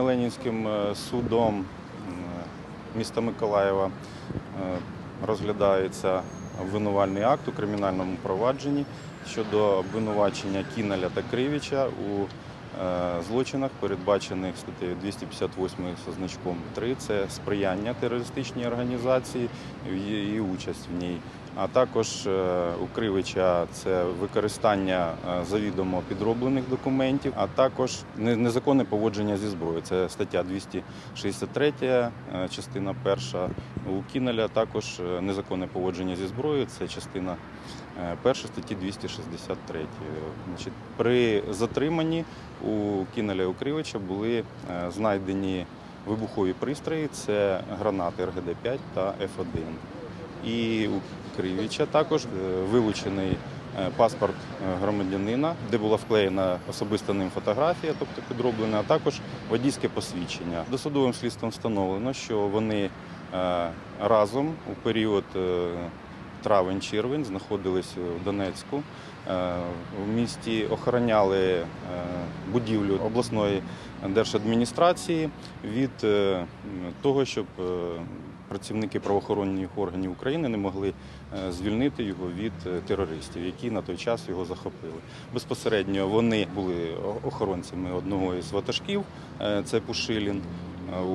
Ленінським е, судом міста Миколаєва е, розглядається обвинувальний акт у кримінальному провадженні щодо обвинувачення Кіналя та Кривіча у е, злочинах, передбачених статтею 258 зі значком 3. Це сприяння терористичній організації і участь в ній. А також е, у Кривича це використання е, завідомо підроблених документів, а також незаконне поводження зі зброєю. Це стаття 263, е, частина перша. У Кінеля також незаконне поводження зі зброєю. Це частина е, перша статті 263. Значить, при затриманні у Кінеля і у Кривича були знайдені вибухові пристрої. Це гранати РГД-5 та Ф1. І Кривіча також е, вилучений е, паспорт е, громадянина, де була вклеєна особиста ним фотографія, тобто підроблена, а також водійське посвідчення. Досудовим слідством встановлено, що вони разом у період травень-червень знаходились в Донецьку. В місті охороняли будівлю обласної держадміністрації від того, щоб працівники правоохоронних органів України не могли е, звільнити його від е, терористів, які на той час його захопили. Безпосередньо вони були охоронцями одного із ватажків, е, це Пушилін.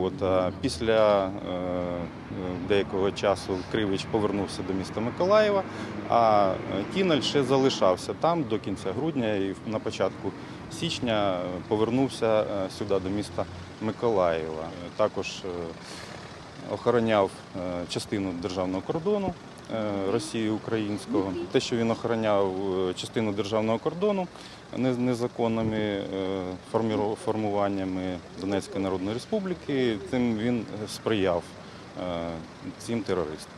От, а після е, деякого часу Кривич повернувся до міста Миколаєва, а Кіналь ще залишався там до кінця грудня і на початку січня повернувся сюди до міста Миколаєва. Також охороняв е, частину державного кордону е, Росії українського. Те, що він охороняв е, частину державного кордону не- незаконними формуваннями Донецької Народної Республіки, тим він сприяв цим терористам.